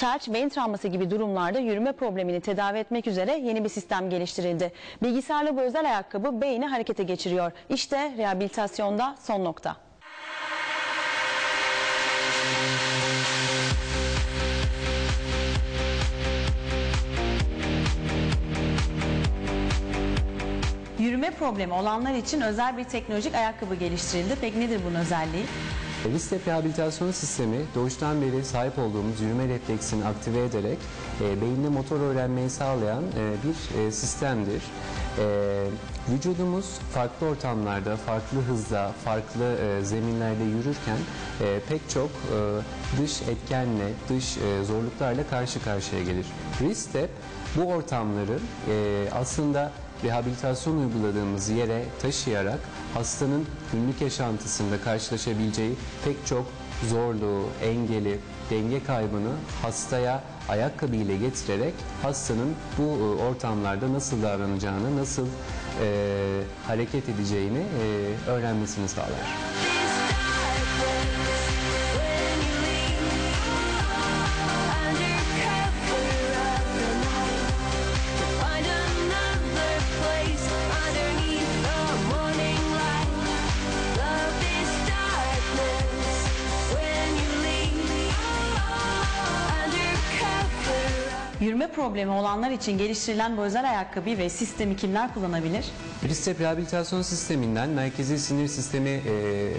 Felç, beyin travması gibi durumlarda yürüme problemini tedavi etmek üzere yeni bir sistem geliştirildi. Bilgisayarlı bu özel ayakkabı beyni harekete geçiriyor. İşte rehabilitasyonda son nokta. Yürüme problemi olanlar için özel bir teknolojik ayakkabı geliştirildi. Peki nedir bunun özelliği? Ristep rehabilitasyon sistemi doğuştan beri sahip olduğumuz yürüme refleksini aktive ederek e, beyinde motor öğrenmeyi sağlayan e, bir e, sistemdir. E, vücudumuz farklı ortamlarda, farklı hızda, farklı e, zeminlerde yürürken e, pek çok e, dış etkenle, dış e, zorluklarla karşı karşıya gelir. Ristep bu ortamları e, aslında rehabilitasyon uyguladığımız yere taşıyarak hastanın günlük yaşantısında karşılaşabileceği pek çok zorluğu, engeli, denge kaybını hastaya ayakkabı ile getirerek hastanın bu e, ortamlarda nasıl davranacağını, nasıl e, hareket edeceğini e, öğrenmesini sağlar. Yürüme problemi olanlar için geliştirilen bu özel ayakkabıyı ve sistemi kimler kullanabilir? Ristep rehabilitasyon sisteminden merkezi sinir sistemi e,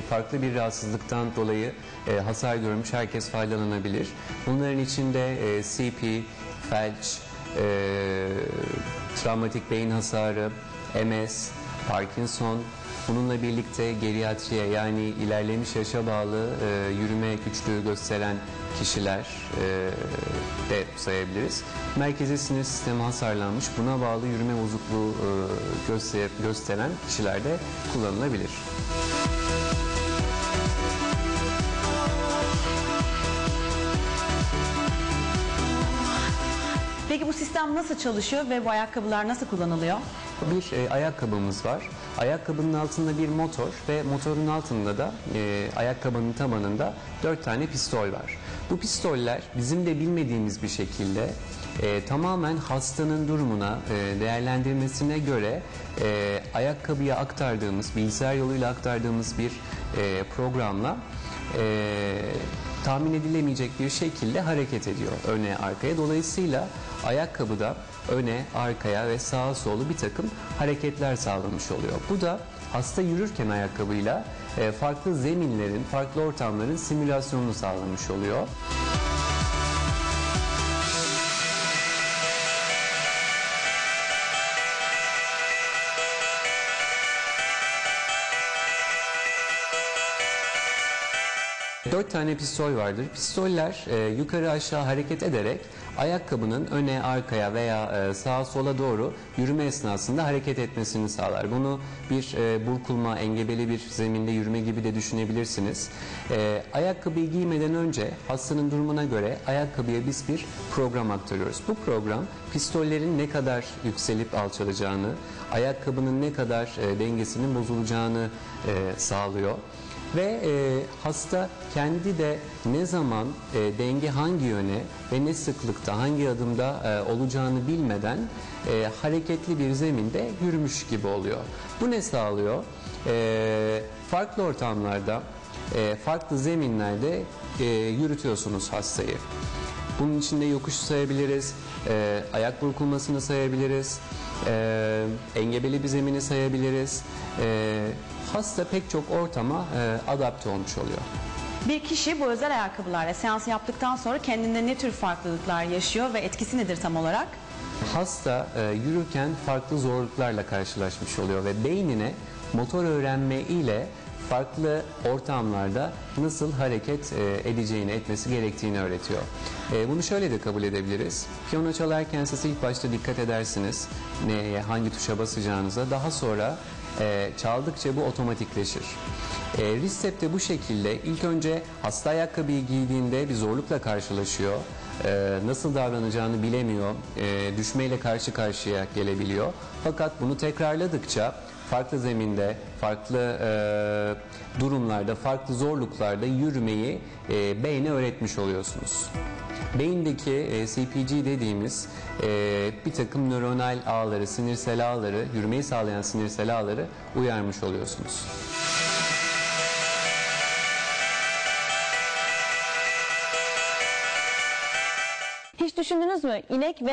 farklı bir rahatsızlıktan dolayı e, hasar görmüş herkes faydalanabilir. Bunların içinde e, CP, felç, e, travmatik beyin hasarı, MS, Parkinson, bununla birlikte geriatriye yani ilerlemiş yaşa bağlı e, yürüme güçlüğü gösteren kişiler e, de sayabiliriz. Merkezi sinir sistemi hasarlanmış, buna bağlı yürüme bozukluğu e, göster- gösteren kişilerde kullanılabilir. Peki bu sistem nasıl çalışıyor ve bu ayakkabılar nasıl kullanılıyor? Bir e, ayakkabımız var. Ayakkabının altında bir motor ve motorun altında da e, ayakkabının tabanında dört tane pistol var. Bu pistoller bizim de bilmediğimiz bir şekilde e, tamamen hastanın durumuna, e, değerlendirmesine göre e, ayakkabıya aktardığımız, bilgisayar yoluyla aktardığımız bir e, programla e, tahmin edilemeyecek bir şekilde hareket ediyor öne arkaya. Dolayısıyla ayakkabıda öne, arkaya ve sağa solu bir takım hareketler sağlamış oluyor. Bu da hasta yürürken ayakkabıyla e, farklı zeminlerin, farklı ortamların simülasyonunu sağlamış oluyor. Dört tane pistol vardır. Pistoller e, yukarı aşağı hareket ederek ayakkabının öne, arkaya veya e, sağa sola doğru yürüme esnasında hareket etmesini sağlar. Bunu bir e, burkulma, engebeli bir zeminde yürüme gibi de düşünebilirsiniz. E, ayakkabıyı giymeden önce hastanın durumuna göre ayakkabıya biz bir program aktarıyoruz. Bu program pistollerin ne kadar yükselip alçalacağını, ayakkabının ne kadar e, dengesinin bozulacağını e, sağlıyor. Ve e, hasta kendi de ne zaman e, denge hangi yöne ve ne sıklıkta hangi adımda e, olacağını bilmeden e, hareketli bir zeminde yürümüş gibi oluyor. Bu ne sağlıyor? E, farklı ortamlarda, e, farklı zeminlerde e, yürütüyorsunuz hastayı. Bunun içinde yokuş sayabiliriz, e, ayak burkulmasını sayabiliriz, e, engebeli bir zemini sayabiliriz. E, hasta pek çok ortama e, adapte olmuş oluyor. Bir kişi bu özel ayakkabılarla seansı yaptıktan sonra kendinde ne tür farklılıklar yaşıyor ve etkisi nedir tam olarak? Hasta e, yürürken farklı zorluklarla karşılaşmış oluyor ve beynine motor öğrenme ile farklı ortamlarda nasıl hareket e, edeceğini, etmesi gerektiğini öğretiyor. E, bunu şöyle de kabul edebiliriz. Piyano çalarken siz ilk başta dikkat edersiniz neye, hangi tuşa basacağınıza. Daha sonra E, çaldıkça bu otomatikleşir. E, Ristep de bu şekilde ilk önce hasta ayakkabıyı giydiğinde bir zorlukla karşılaşıyor. E, nasıl davranacağını bilemiyor. E, düşmeyle karşı karşıya gelebiliyor. Fakat bunu tekrarladıkça farklı zeminde, farklı e, durumlarda, farklı zorluklarda yürümeyi e, beyne öğretmiş oluyorsunuz. Beyindeki e, CPG dediğimiz e, bir takım nöronal ağları, sinirsel ağları, yürümeyi sağlayan sinirsel ağları uyarmış oluyorsunuz. Hiç düşündünüz mü? İnek ve